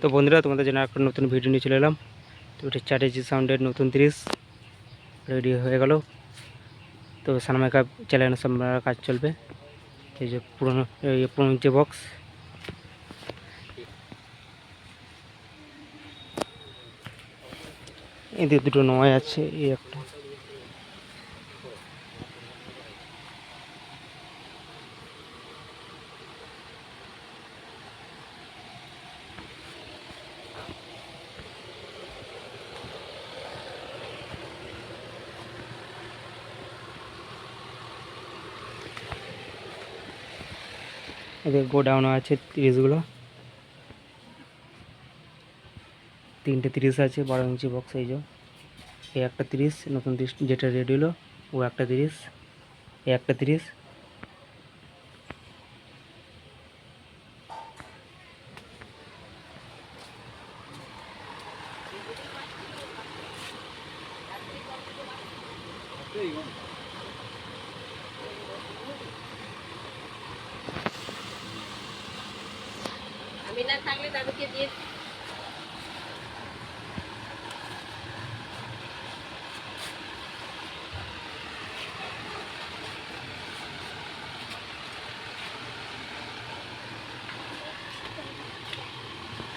তো বন্ধুরা, তোমাদের জন্য একটা নতুন ভিডিও নিয়ে চলে এলাম। তো এটা চ্যাটার্জি সাউন্ডের নতুন তিরিশ রেডি হয়ে গেল। তো সানমাইকা চ্যানেল সব কাজ চলবে। এই যে পুরনো, এই পুরনো যে বক্স এদের দুটো নয় আছে, এই একটা। এদের গোডাউনও আছে তিরিশগুলো। তিনটে তিরিশ আছে, বারো ইঞ্চি বক্স এই যে এই একটা তিরিশ, নতুন তিরিশ, যেটা রেডি হলো, ও একটা তিরিশ এই একটা তিরিশ। আমি না থাকলে তাদেরকে দিয়ে